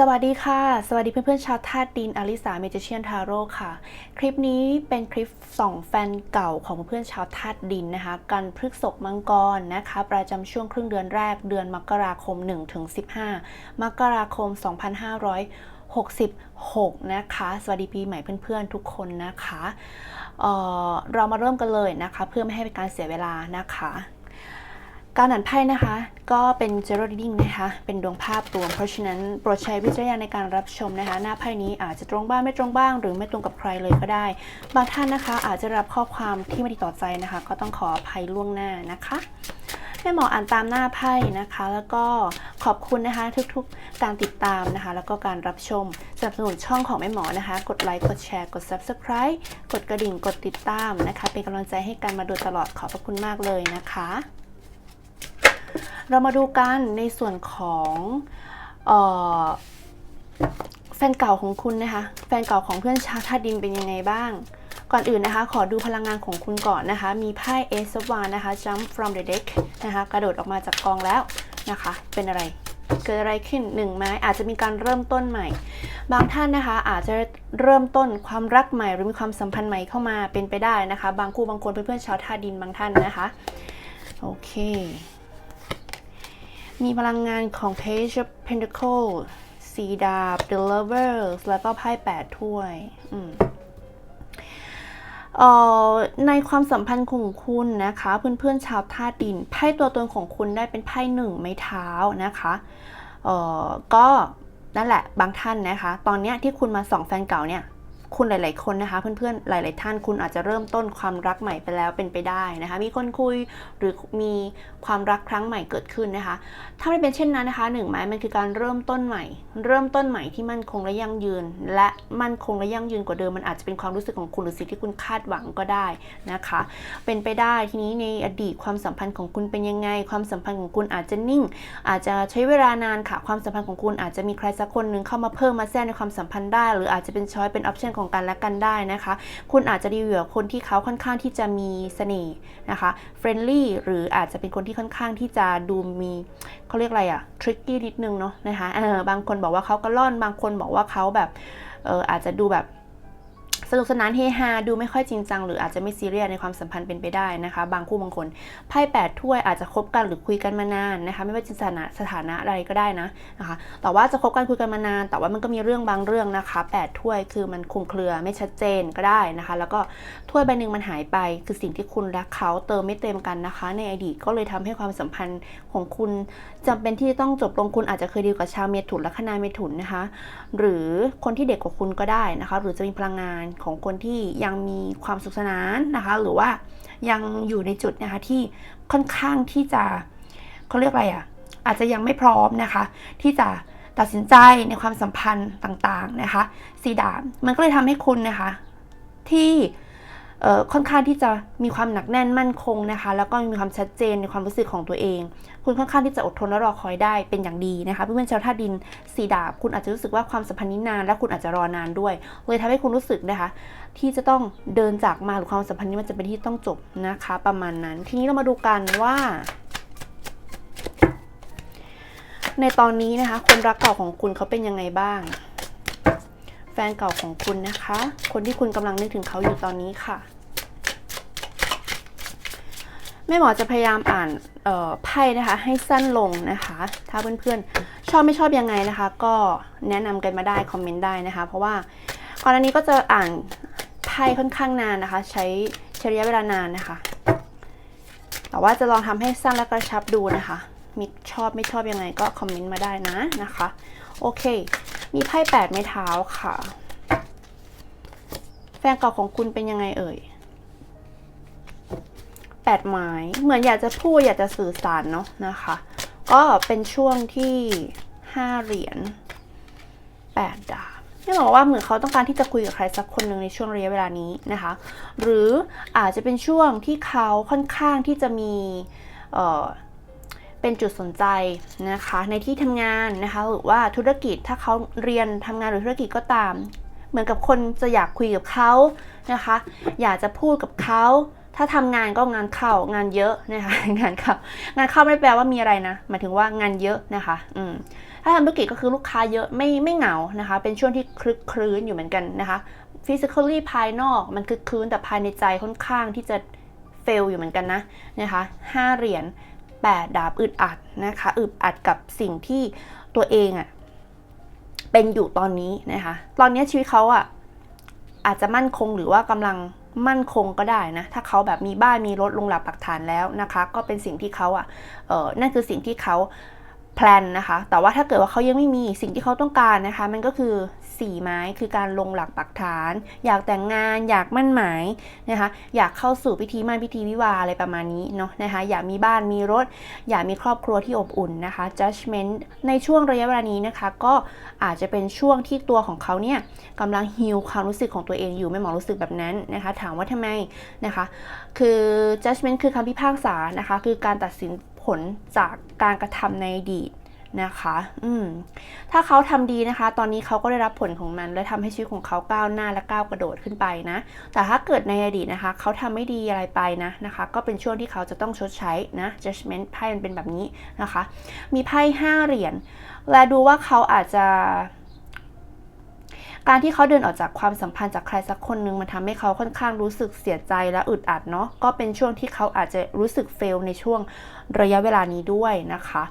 สวัสดีค่ะ สวัสดีเพื่อนๆชาวธาตุดินอลิสาเมจิเชียนทาโร่ค่ะ คลิปนี้เป็นคลิปส่องแฟนเก่าของเพื่อนๆชาวธาตุดินนะคะ กันพฤกษกมังกรนะคะ ประจำช่วงครึ่งเดือนแรกเดือนมกราคม 1-15 มกราคม 2566 นะคะ สวัสดีปีใหม่เพื่อนๆทุกคนนะคะเออเรามาเริ่มกันเลยนะคะ เพื่อไม่ให้เป็นการเสียเวลานะคะ การอ่านไพ่นะคะ ก็เป็น general reading นะคะ เป็นดวงภาพรวม เพราะฉะนั้นโปรดใช้วิจารณญาณในการรับชมนะคะ หน้าไพ่นี้อาจจะตรงบ้างไม่ตรงบ้าง หรือไม่ตรงกับใครเลยก็ได้ บางท่านนะคะ อาจจะรับข้อความที่ไม่ดีต่อใจนะคะ ก็ต้องขออภัยล่วงหน้านะคะแม่หมออ่านตามหน้าไพ่นะคะ แล้วก็ขอบคุณนะคะทุกๆ การติดตามนะคะ แล้วก็การรับชมสนับสนุนช่องของแม่หมอนะคะ กดไลค์กดแชร์กด subscribe กดกระดิ่งกดติดตามนะคะ เป็นกำลังใจให้กันมาโดยตลอดขอบพระคุณมากเลยนะคะ เรามาดูกันในส่วนของออแฟนเก่าของคุณนะคะ แฟนเก่าของเพื่อนชาวธาตุดินเป็นยังไงบ้าง ก่อนอื่นนะคะ ขอดูพลังงานของคุณก่อนนะคะ มีไพ่ Ace of Wands นะคะ Jump from the deck นะคะ กระโดดออกมาจากกองแล้วนะคะ เป็นอะไร เกิดอะไรขึ้นหนึ่งไม้อาจจะมีการเริ่มต้นใหม่ บางท่านนะคะ อาจจะเริ่มต้นความรักใหม่หรือมีความสัมพันธ์ใหม่เข้ามาเป็นไปได้นะคะ บางคู่บางคนเพื่อนๆชาวธาตุดินบางท่านนะคะ โอเค มีพลังงานของ Page of Pentacle สีดาบ The Lovers แล้วก็ไพ่แปดถ้วยในความสัมพันธ์ของคุณนะคะ เพื่อนๆชาวธาตุดินไพ่ตัวตนของคุณได้เป็นไพ่หนึ่งไม้เท้านะคะก็นั่นแหละบางท่านนะคะ ตอนเนี้ยที่คุณมาส่องแฟนเก่าเนี่ย คุณหลาย ๆ คนนะคะเพื่อน ๆ หลาย ๆ ท่านคุณอาจจะเริ่มต้นความรักใหม่ไปแล้วเป็นไปได้นะคะ มีคนคุยหรือมีความรักครั้งใหม่เกิดขึ้นนะคะ ถ้าไม่เป็นเช่นนั้นนะคะหนึ่งไม้มันคือการเริ่มต้นใหม่ เริ่มต้นใหม่ที่มั่นคงและยั่งยืน และมั่นคงและยั่งยืนกว่าเดิมมันอาจจะเป็นความรู้สึกของคุณหรือสิ่งที่คุณคาดหวังก็ได้นะคะ เป็นไปได้ทีนี้ในอดีตความสัมพันธ์ของคุณเป็นยังไง ความสัมพันธ์ของคุณอาจจะนิ่ง อาจจะใช้เวลานานค่ะ ความสัมพันธ์ของคุณอาจจะมีใครสักคนหนึ่งเข้ามาเพิ่มมาแทรกในความสัมพันธ์ได้ หรืออาจจะเป็นช้อยเป็นออปชันของกันและกันได้นะคะ คุณอาจจะดีลกับคนที่เขาค่อนข้างที่จะมีเสน่ห์นะคะเฟรนลี่หรืออาจจะเป็นคนที่ค่อนข้างที่จะดูมีเขาเรียกอะไรอะทริกกี้นิดนึงเนาะนะคะเออบางคนบอกว่าเขากระล่อนบางคนบอกว่าเขาแบบเอออาจจะดูแบบ สนุกสนานเฮฮาดูไม่ค่อยจริงจัง หรืออาจจะไม่ซีเรียสในความสัมพันธ์เป็นไปได้นะคะ บางคู่บางคนไพ่แปดถ้วยอาจจะคบกันหรือคุยกันมานานนะคะ ไม่ว่าจะสถานะสถานะอะไรก็ได้นะนะคะ แต่ว่าจะคบกันคุยกันมานาน แต่ว่ามันก็มีเรื่องบางเรื่องนะคะแปดถ้วยคือมันคลุมเครือไม่ชัดเจนก็ได้นะคะ แล้วก็ถ้วยใบหนึ่งมันหายไป คือสิ่งที่คุณรักเขาเติมไม่เต็มกันนะคะ ในอดีตก็เลยทำให้ความสัมพันธ์ของคุณ จำเป็นที่จะต้องจบลงคุณอาจจะเคยดีกับชาวเมถุนและคณาเมถุนนะคะ หรือคนที่เด็กกว่าคุณก็ได้นะคะ หรือจะมีพลังงานของคนที่ยังมีความสุขสนานนะคะ หรือว่ายังอยู่ในจุดนะคะที่ค่อนข้างที่จะเขาเรียกอะไรอะ่ะ อาจจะยังไม่พร้อมนะคะ ที่จะตัดสินใจในความสัมพันธ์ต่างๆนะคะ สีดาบมันก็เลยทำให้คุณนะคะ ที่ ค่อนข้างที่จะมีความหนักแน่นมั่นคงนะคะ แล้วก็มีความชัดเจนในความรู้สึกของตัวเอง คุณค่อนข้างที่จะอดทนและรอคอยได้เป็นอย่างดีนะคะเพื่อนๆชาวธาตุดินสีดาบ คุณอาจจะรู้สึกว่าความสัมพันธ์นี้นาน และคุณอาจจะรอนานด้วย เลยทำให้คุณรู้สึกนะคะ ที่จะต้องเดินจากมาหรือความสัมพันธ์นี้มันจะเป็นที่ต้องจบนะคะ ประมาณนั้น ทีนี้เรามาดูกันว่า ในตอนนี้นะคะคนรักเก่าของคุณเขาเป็นยังไงบ้าง แฟนเก่าของคุณนะคะ คนที่คุณกำลังนึกถึงเขาอยู่ตอนนี้ค่ะแม่หมอจะพยายามอ่านไพ่นะคะ ให้สั้นลงนะคะ ถ้าเพื่อนๆ ชอบไม่ชอบยังไงนะคะ ก็แนะนำกันมาได้คอมเมนต์ได้นะคะ เพราะว่าก่อนอันนี้ก็จะอ่านไพ่ค่อนข้างนานนะคะ ใช้ใช้ระยะเวลานานนะคะ แต่ว่าจะลองทำให้สั้นและกระชับดูนะคะ มีชอบไม่ชอบยังไงก็คอมเมนต์มาได้นะนะคะ โอเค มีไพ่แปดไม้เท้าค่ะ แฟนเก่าของคุณเป็นยังไงเอ่ยแปดไม้เหมือนอยากจะพูดอยากจะสื่อสารเนาะนะคะ ก็เป็นช่วงที่ห้าเหรียญแปดดาบนี่บอกว่าเหมือนเขาต้องการที่จะคุยกับใครสักคนหนึ่งในช่วงระยะเวลานี้นะคะ หรืออาจจะเป็นช่วงที่เขาค่อนข้างที่จะมี เป็นจุดสนใจนะคะ ในที่ทำงานนะคะหรือว่าธุรกิจถ้าเขาเรียนทำงานหรือธุรกิจก็ตาม เหมือนกับคนจะอยากคุยกับเขานะคะ อยากจะพูดกับเขาถ้าทำงานก็งานเข้างานเยอะนะคะงานเข้างานเข้าไม่ได้แปลว่ามีอะไรนะหมายถึงว่างานเยอะนะคะอืมถ้าทำธุรกิจก็คือลูกค้าเยอะไม่ไม่เหงานะคะ เป็นช่วงที่คลึกครื้นอยู่เหมือนกันนะคะ physically ภายนอกมันคลึกครื้นแต่ภายในใจค่อนข้างที่จะ fail อยู่เหมือนกันนะนะคะห้าเหรียญ แปดดาบอึดอัดนะคะอึดอัดกับสิ่งที่ตัวเองอะเป็นอยู่ตอนนี้นะคะ ตอนนี้ชีวิตเขาอะอาจจะมั่นคงหรือว่ากำลังมั่นคงก็ได้นะ ถ้าเขาแบบมีบ้านมีรถลงหลักปักฐานแล้วนะคะ ก็เป็นสิ่งที่เขาอะเออนั่นคือสิ่งที่เขา แพลนนะคะ แต่ว่าถ้าเกิดว่าเขายังไม่มีสิ่งที่เขาต้องการนะคะ มันก็คือสี่ไม้คือการลงหลักปักฐาน อยากแต่งงาน อยากมั่นหมายนะคะ อยากเข้าสู่พิธีมั่นพิธีวิวาอะไรประมาณนี้เนาะนะคะ อยากมีบ้านมีรถ อยากมีครอบครัวที่อบอุ่นนะคะ judgment ในช่วงระยะเวลานี้นะคะ ก็อาจจะเป็นช่วงที่ตัวของเขาเนี่ยกำลังฮิลความรู้สึกของตัวเองอยู่ไม่หมอรู้สึกแบบนั้นนะคะ ถามว่าทำไมนะคะ คือ judgment คือคำพิพากษานะคะ คือการตัดสิน ผลจากการกระทำในอดีตนะคะ อืม ถ้าเขาทำดีนะคะ ตอนนี้เขาก็ได้รับผลของมัน และทำให้ชีวิตของเขาก้าวหน้าและก้าวกระโดดขึ้นไปนะ แต่ถ้าเกิดในอดีตนะคะ เขาทำไม่ดีอะไรไปนะนะคะ ก็เป็นช่วงที่เขาจะต้องชดใช้นะ judgment ไพ่มันเป็นแบบนี้นะคะ มีไพ่ห้าเหรียญ และดูว่าเขาอาจจะ การที่เขาเดินออกจากความสัมพันธ์จากใครสักคนหนึ่งมันทำให้เขาค่อนข้างรู้สึกเสียใจและอึดอัดเนาะก็เป็นช่วงที่เขาอาจจะรู้สึกเฟลในช่วงระยะเวลานี้ด้วยนะคะ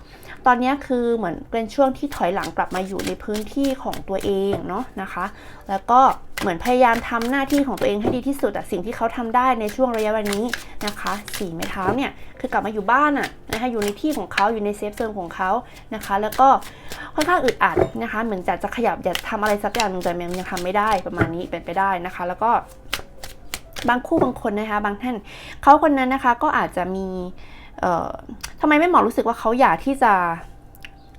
ตอนนี้คือเหมือนเป็นช่วงที่ถอยหลังกลับมาอยู่ในพื้นที่ของตัวเองเนาะนะคะ แล้วก็เหมือนพยายามทำหน้าที่ของตัวเองให้ดีที่สุดอะสิ่งที่เขาทำได้ในช่วงระยะเวลานี้นะคะสี่ไม้เท้าเนี่ยคือกลับมาอยู่บ้านอะนะคะอยู่ในที่ของเขาอยู่ในเซฟโซนของเขานะคะ แล้วก็ค่อนข้างอึดอัดนะคะเหมือนจะจะขยับอยากทำอะไรสักอย่างหนึ่งแต่มันยังทำไม่ได้ประมาณนี้เป็นไปได้นะคะ แล้วก็บางคู่บางคนนะคะ บางท่านเขาคนนั้นนะคะก็อาจจะมี ทำไมไม่หมอรู้สึกว่าเขาอยากที่จะ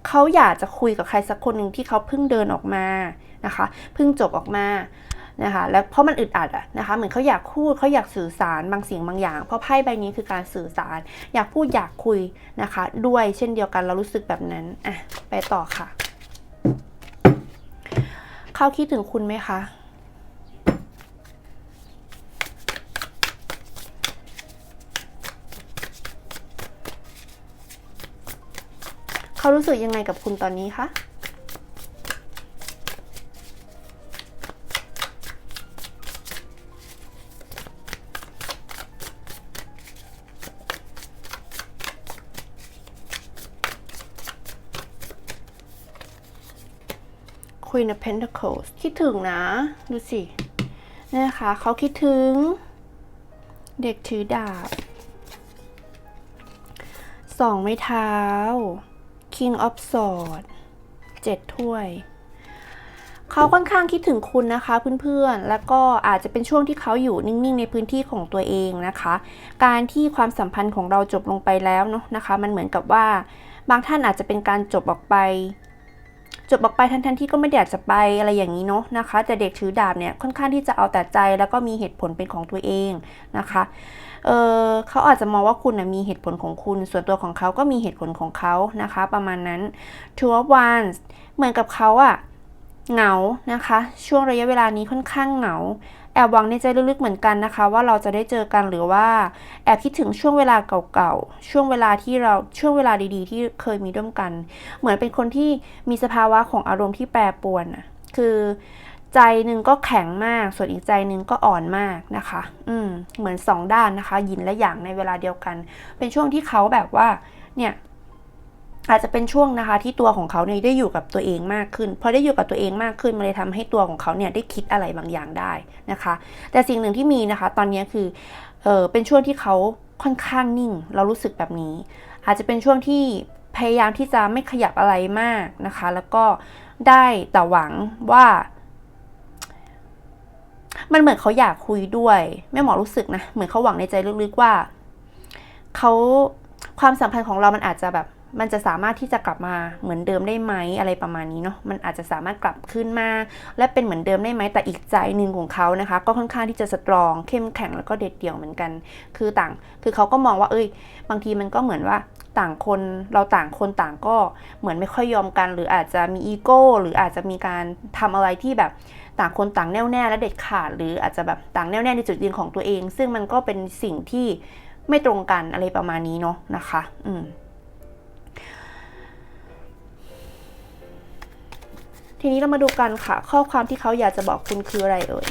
เขาอยากจะคุยกับใครสักคนหนึ่งที่เขาเพิ่งเดินออกมานะคะเพิ่งจบออกมานะคะแล้วเพราะมันอึดอัดอะนะคะเหมือนเขาอยากพูดเขาอยากสื่อสารบางสิ่งบางอย่าง เพราะไพ่ใบนี้คือการสื่อสาร อยากพูดอยากคุยนะคะ ด้วยเช่นเดียวกันเรารู้สึกแบบนั้นอะไปต่อค่ะ เขาคิดถึงคุณไหมคะ เขารู้สึกยังไงกับคุณตอนนี้คะ Queen of Pentacles คิดถึงนะ ดูสินะคะเขาคิดถึง เด็กถือดาบสองไม้เท้า King of Swords เจ็ดถ้วย เขาค่อนข้างคิดถึงคุณนะคะเพื่อนๆ แล้วก็อาจจะเป็นช่วงที่เขาอยู่นิ่งๆ ในพื้นที่ของตัวเองนะคะ การที่ความสัมพันธ์ของเราจบลงไปแล้วเนาะนะคะ มันเหมือนกับว่าบางท่านอาจจะเป็นการจบออกไป จบออกไปทันๆที่ก็ไม่ได้อยากจะไปอะไรอย่างนี้เนาะนะคะ แต่เด็กถือดาบเนี่ยค่อนข้างที่จะเอาแต่ใจแล้วก็มีเหตุผลเป็นของตัวเองนะคะ เออเขาอาจจะมองว่าคุณนะมีเหตุผลของคุณ ส่วนตัวของเขาก็มีเหตุผลของเขานะคะ ประมาณนั้น Two of Wands เหมือนกับเขาอะเหงานะคะ ช่วงระยะเวลานี้ค่อนข้างเหงา แอบหวังในใจลึกๆเหมือนกันนะคะ ว่าเราจะได้เจอกันหรือว่าแอบคิดถึงช่วงเวลาเก่าๆ ช่วงเวลาที่เราช่วงเวลาดีๆ ที่เคยมีร่วมกัน เหมือนเป็นคนที่มีสภาวะของอารมณ์ที่แปรปรวนอะคือ ใจหนึ่งก็แข็งมาก ส่วนอีกใจหนึ่งก็อ่อนมากนะคะ อืมเหมือนสองด้านนะคะ ยินและหยางในเวลาเดียวกัน เป็นช่วงที่เขาแบบว่า เนี่ยอาจจะเป็นช่วงนะคะที่ตัวของเขาเนี่ยได้อยู่กับตัวเองมากขึ้นพอได้อยู่กับตัวเองมากขึ้นมันเลยทำให้ตัวของเขาเนี่ยได้คิดอะไรบางอย่างได้นะคะ แต่สิ่งหนึ่งที่มีนะคะ ตอนนี้คือเออเป็นช่วงที่เขาค่อนข้างนิ่ง เรารู้สึกแบบนี้ อาจจะเป็นช่วงที่พยายามที่จะไม่ขยับอะไรมากนะคะ แล้วก็ได้แต่หวังว่า มันเหมือนเขาอยากคุยด้วยแม่หมอรู้สึกนะ เหมือนเขาหวังในใจลึกๆว่าเขาความสัมพันธ์ของเรามันอาจจะแบบ มันจะสามารถที่จะกลับมาเหมือนเดิมได้ไหมอะไรประมาณนี้เนาะมันอาจจะสามารถกลับขึ้นมา และเป็นเหมือนเดิมได้ไหมแต่อีกใจหนึ่งของเขานะคะ ก็ค่อนข้างที่จะสตรอง เข้มแข็งแล้วก็เด็ดเดี่ยวเหมือนกัน คือต่าง คือเขาก็มองว่า เอ้ย บางทีมันก็เหมือนว่าต่างคนเราต่างคนต่างก็เหมือนไม่ค่อยยอมกัน หรืออาจจะมีอีโก้หรืออาจจะมีการทำอะไรที่แบบต่างคนต่างแน่วแน่และเด็ดขาด หรืออาจจะแบบต่างแน่วแน่ในจุดยืนของตัวเอง ซึ่งมันก็เป็นสิ่งที่ไม่ตรงกันอะไรประมาณนี้เนาะนะคะ อืม ทีนี้เรามาดูกันค่ะ ข้อความที่เขาอยากจะบอกคุณคืออะไรเอ่ย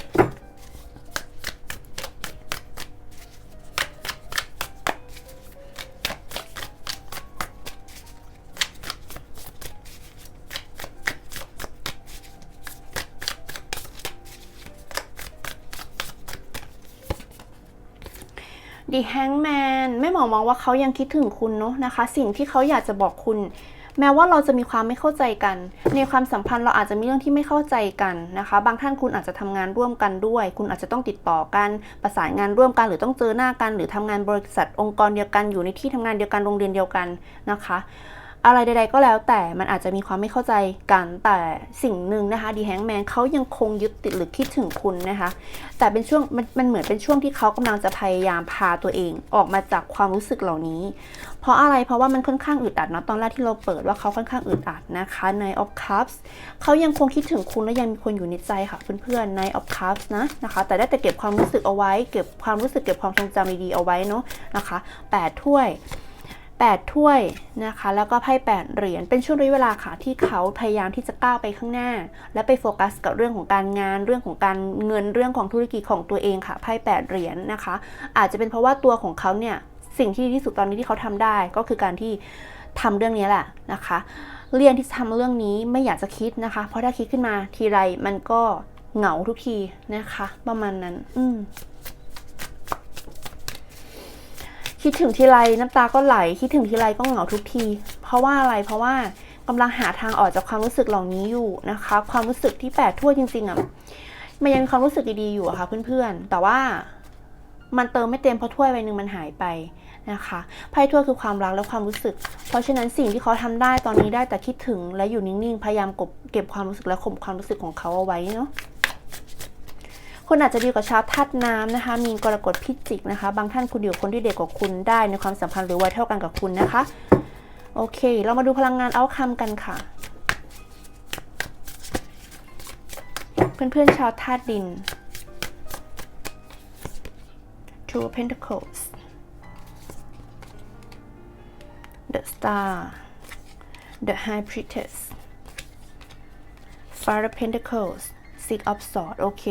The Hangman แม่หมอมองว่าเขายังคิดถึงคุณเนาะนะคะ สิ่งที่เขาอยากจะบอกคุณ แม้ว่าเราจะมีความไม่เข้าใจกัน ในความสัมพันธ์เราอาจจะมีเรื่องที่ไม่เข้าใจกันนะคะ บางท่านคุณอาจจะทำงานร่วมกันด้วย คุณอาจจะต้องติดต่อกันประสานงานร่วมกัน หรือต้องเจอหน้ากัน หรือทำงานบริษัทองค์กรเดียวกันอยู่ในที่ทำงานเดียวกันโรงเรียนเดียวกันนะคะ อะไรใดๆก็แล้วแต่มันอาจจะมีความไม่เข้าใจกันแต่สิ่งหนึ่งนะคะดีแฮงแมนเขายังคงยึดติดหรือคิดถึงคุณนะคะ แต่เป็นช่วงมันมันเหมือนเป็นช่วงที่เขากำลังจะพยายามพาตัวเอง ออกมาจากความรู้สึกเหล่านี้ เพราะอะไรเพราะว่ามันค่อนข้างอึดอัดนะตอนแรกที่เราเปิดว่าเขาค่อนข้างอึดอัดนะคะใน of cups เขายังคงคิดถึงคุณและยังมีคนอยู่ในใจค่ะเพื่อนๆใน of cups นะนะคะ แต่ได้แต่เก็บความรู้สึกเอาไว้ เก็บความรู้สึกเก็บความทรงจำดีๆเอาไว้เนาะนะคะแปดถ้วย 8 ถ้วยนะคะ แล้วก็ไพ่8เหรียญ เป็นช่วงระยะเวลาค่ะที่เขาพยายามที่จะก้าวไปข้างหน้า และไปโฟกัสกับเรื่องของการงาน เรื่องของการเงิน เรื่องของธุรกิจของตัวเองค่ะไพ่8เหรียญนะคะ อาจจะเป็นเพราะว่าตัวของเขาเนี่ยสิ่งที่ดีที่สุดตอนนี้ที่เขาทำได้ก็คือการที่ทำเรื่องนี้แหละนะคะ เรียนที่จะทำเรื่องนี้ไม่อยากจะคิดนะคะ เพราะถ้าคิดขึ้นมาทีไรมันก็เหงาทุกทีนะคะ ประมาณนั้น อืม คิดถึงทีไรน้ำตาก็ไหล คิดถึงทีไรก็เหงาทุกที เพราะว่าอะไรเพราะว่ากำลังหาทางออกจากความรู้สึกเหล่านี้อยู่นะคะ ความรู้สึกที่แปดถ้วจริงๆอะมันยังมีความรู้สึกดีๆอยู่ะค่ะเพื่อนๆ แต่ว่ามันเติมไม่เต็มเพราะถ้วยใบหนึ่งมันหายไปนะคะไพ่ถ้วยคือความรักและความรู้สึก เพราะฉะนั้นสิ่งที่เขาทำได้ตอนนี้ได้แต่คิดถึงและอยู่นิ่งๆ พยายามกบเก็บความรู้สึกและข่มความรู้สึกของเขาเอาไว้เนาะ คุณอาจจะดีกว่าชาวธาตุน้ำนะคะ มีกรกฎพิจิกนะคะ บางท่านคุณอยู่คนที่เด็กกว่าคุณได้ในความสัมพันธ์หรือวัยเท่ากันกับคุณนะคะ โอเค เรามาดูพลังงานเอาคำกันค่ะ เพื่อนๆชาวธาตุดิน Two of Pentacles The Star The High Priestess Five of Pentacles Six of Swords โอเค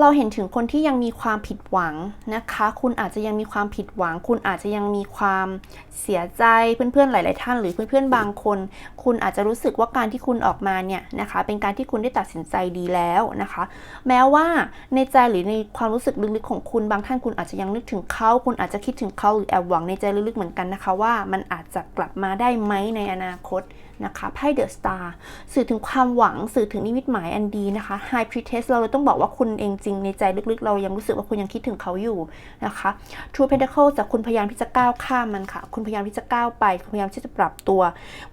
เราเห็นถึงคนที่ยังมีความผิดหวังนะคะ คุณอาจจะยังมีความผิดหวัง คุณอาจจะยังมีความเสียใจเพื่อนๆหลาย ๆ ท่าน หรือเพื่อนๆบางคน คุณอาจจะรู้สึกว่าการที่คุณออกมาเนี่ยนะคะ เป็นการที่คุณได้ตัดสินใจดีแล้วนะคะ แม้ว่าในใจหรือในความรู้สึกลึกๆของคุณบางท่านคุณอาจจะยังนึกถึงเขาคุณอาจจะคิดถึงเขาหรือแอบหวังในใจลึกๆเหมือนกันนะคะ ว่ามันอาจจะกลับมาได้ไหมในอนาคต นะคะไพ่เดอะสตาร์สื่อถึงความหวังสื่อถึงนิมิตหมายอันดีนะคะ High Priestess เราเลยต้องบอกว่าคุณเองจริงในใจลึกๆ เรายังรู้สึกว่าคุณยังคิดถึงเขาอยู่นะคะ True Pentacle จากคุณพยายามที่จะก้าวข้ามมันค่ะ คุณพยายามที่จะก้าวไป คุณพยายามที่จะปรับตัว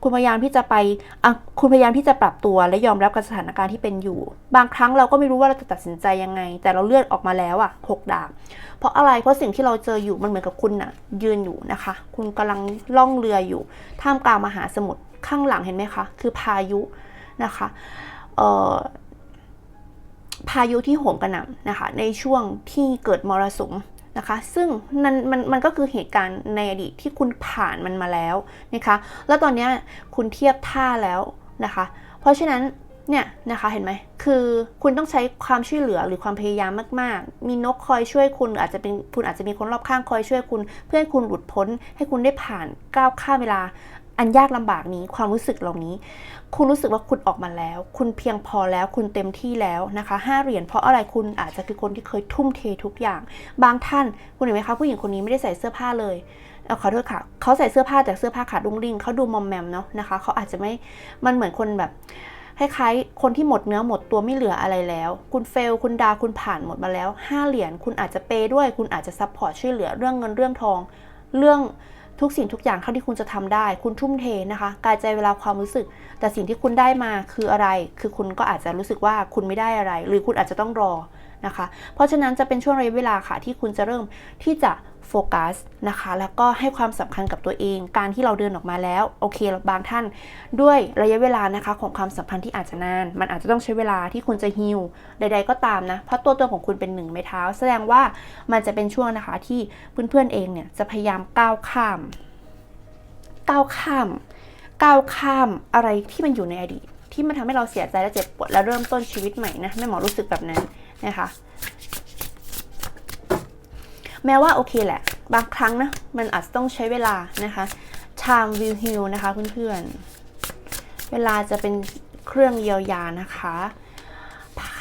คุณพยายามที่จะไปอะคุณพยายามที่จะปรับตัวและยอมรับกับสถานการณ์ที่เป็นอยู่ บางครั้งเราก็ไม่รู้ว่าเราจะตัดสินใจยังไง แต่เราเลือกออกมาแล้วอะหกดาบเพราะอะไรเพราะสิ่งที่เราเจออยู่มันเหมือนกับคุณน่ะยืนอยู่นะคะ คุณกำลังล่องเรืออยู่ท่ามกลางมหาสมุทร ข้างหลังเห็นไหมคะ คือพายุนะคะพายุที่โหมกระหน่ำนะคะ ในช่วงที่เกิดมรสุมนะคะ ซึ่งมันมันมันก็คือเหตุการณ์ในอดีตที่คุณผ่านมันมาแล้วนะคะ แล้วตอนนี้คุณเทียบท่าแล้วนะคะ เพราะฉะนั้นเนี่ยนะคะเห็นไหมคือคุณต้องใช้ความช่วยเหลือหรือความพยายามมาก ๆ มีนกคอยช่วยคุณหรืออาจจะเป็นคุณอาจจะมีคนรอบข้างคอยช่วยคุณ เพื่อให้คุณหลุดพ้น ให้คุณได้ผ่านก้าวข้ามเวลา อันยากลำบากนี้ความรู้สึกเหล่านี้ คุณรู้สึกว่าคุณออกมาแล้ว คุณเพียงพอแล้วคุณเต็มที่แล้วนะคะห้าเหรียญเพราะอะไรคุณอาจจะคือคนที่เคยทุ่มเททุกอย่าง บางท่านคุณเห็นไหมคะผู้หญิงคนนี้ไม่ได้ใส่เสื้อผ้าเลยเอ่อขอโทษค่ะเขาใส่เสื้อผ้าแต่เสื้อผ้าขาดรุงริงเขาดูมอมแมมเนาะนะคะเขาอาจจะไม่มันเหมือนคนแบบคล้ายๆคนที่หมดเนื้อหมดตัวไม่เหลืออะไรแล้ว คุณเฟล คุณดา คุณผ่านหมดมาแล้ว 5 เหรียญ คุณอาจจะเปย์ด้วย คุณอาจจะซัพพอร์ตช่วยเหลือเรื่องเงินเรื่องทอง เรื่อง ทุกสิ่งทุกอย่างเท่าที่คุณจะทำได้ คุณทุ่มเทนะคะ กายใจเวลาความรู้สึก แต่สิ่งที่คุณได้มาคืออะไร คือคุณก็อาจจะรู้สึกว่าคุณไม่ได้อะไร หรือคุณอาจจะต้องรอ นะคะ เพราะฉะนั้นจะเป็นช่วงระยะเวลาค่ะที่คุณจะเริ่มที่จะโฟกัสนะคะ แล้วก็ให้ความสำคัญกับตัวเอง การที่เราเดินออกมาแล้ว โอเค บางท่านด้วยระยะเวลานะคะ ของความสัมพันธ์ที่อาจจะนาน มันอาจจะต้องใช้เวลาที่คุณจะฮิลใด ๆ ก็ตามนะ เพราะตัวตนของคุณเป็นหนึ่งไม้เท้า แสดงว่ามันจะเป็นช่วงนะคะที่เพื่อนๆเองเนี่ยจะพยายามก้าวข้าม ก้าวข้าม ก้าวข้ามอะไรที่มันอยู่ในอดีต ที่มันทำให้เราเสียใจและเจ็บปวดและเริ่มต้นชีวิตใหม่นะแม่หมอรู้สึกแบบนั้น นะคะแม้ว่าโอเคแหละ บางครั้งนะ มันอาจจะต้องใช้เวลานะคะ time will heal นะคะเพื่อนๆ เวลาจะเป็นเครื่องเยียวยานะคะ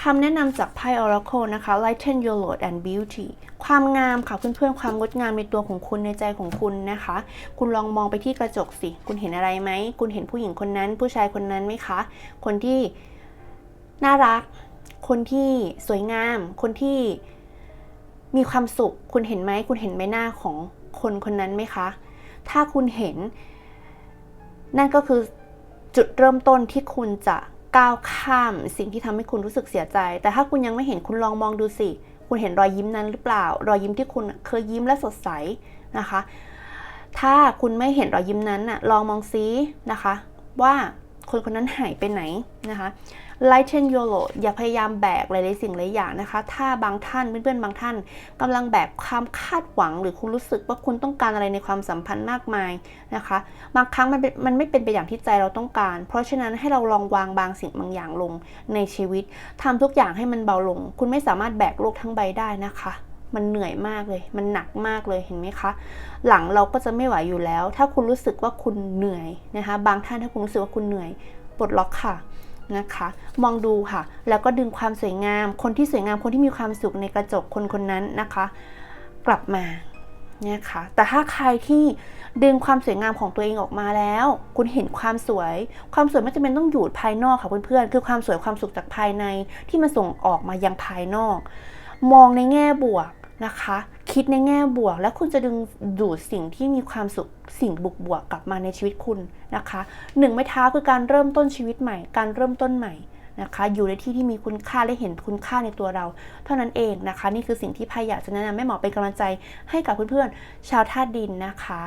คำแนะนำจากไพ่ Oracle นะคะ lighten your load and beauty ความงามค่ะเพื่อนๆ ความงดงามในตัวของคุณในใจของคุณนะคะ คุณลองมองไปที่กระจกสิ คุณเห็นอะไรไหม คุณเห็นผู้หญิงคนนั้น ผู้ชายคนนั้นไหมคะ คนที่น่ารัก คนที่สวยงาม คนที่มีความสุข คุณเห็นไหม คุณเห็นใบหน้าของคนคนนั้นไหมคะ ถ้าคุณเห็น นั่นก็คือจุดเริ่มต้นที่คุณจะก้าวข้ามสิ่งที่ทำให้คุณรู้สึกเสียใจ แต่ถ้าคุณยังไม่เห็นคุณลองมองดูสิ คุณเห็นรอยยิ้มนั้นหรือเปล่า รอยยิ้มที่คุณเคยยิ้มและสดใสนะคะ ถ้าคุณไม่เห็นรอยยิ้มนั้นน่ะลองมองซินะคะ ว่าคนคนนั้นหายไปไหนนะคะ lighten your load อย่าพยายามแบกหลายๆสิ่งหลายอย่างนะคะ ถ้าบางท่านเพื่อนๆบางท่านกำลังแบกความคาดหวัง หรือคุณรู้สึกว่าคุณต้องการอะไรในความสัมพันธ์มากมายนะคะ บางครั้งมันมันไม่เป็นไปอย่างที่ใจเราต้องการ เพราะฉะนั้นให้เราลองวางบางสิ่งบางอย่างลงในชีวิตทำทุกอย่างให้มันเบาลง คุณไม่สามารถแบกโลกทั้งใบได้นะคะมันเหนื่อยมากเลย มันหนักมากเลย เห็นไหมคะ หลังเราก็จะไม่ไหวอยู่แล้ว ถ้าคุณรู้สึกว่าคุณเหนื่อยนะคะ บางท่านถ้าคุณรู้สึกว่าคุณเหนื่อย ปลดล็อกค่ะ นะคะ มองดูค่ะ แล้วก็ดึงความสวยงาม คนที่สวยงามคนที่มีความสุขในกระจกคนคนนั้นนะคะ กลับมานะคะแต่ถ้าใครที่ดึงความสวยงามของตัวเองออกมาแล้ว คุณเห็นความสวย ความสวยไม่จำเป็นต้องอยู่ภายนอกค่ะเพื่อนๆ คือความสวยความสุขจากภายในที่มันส่งออกมายังภายนอก มองในแง่บวกนะคะ คิดในแง่บวก และคุณจะดึงดูดสิ่งที่มีความสุขสิ่งบุกบวกกลับมาในชีวิตคุณนะคะหนึ่งไม้เท้าคือการเริ่มต้นชีวิตใหม่ การเริ่มต้นใหม่นะคะ อยู่ในที่ที่มีคุณค่าและเห็นคุณค่าในตัวเรา เท่านั้นเองนะคะ นี่คือสิ่งที่พายอยากจะแนะนำแม่หมอเป็นกำลังใจให้กับเพื่อนๆชาวธาตุดินนะคะ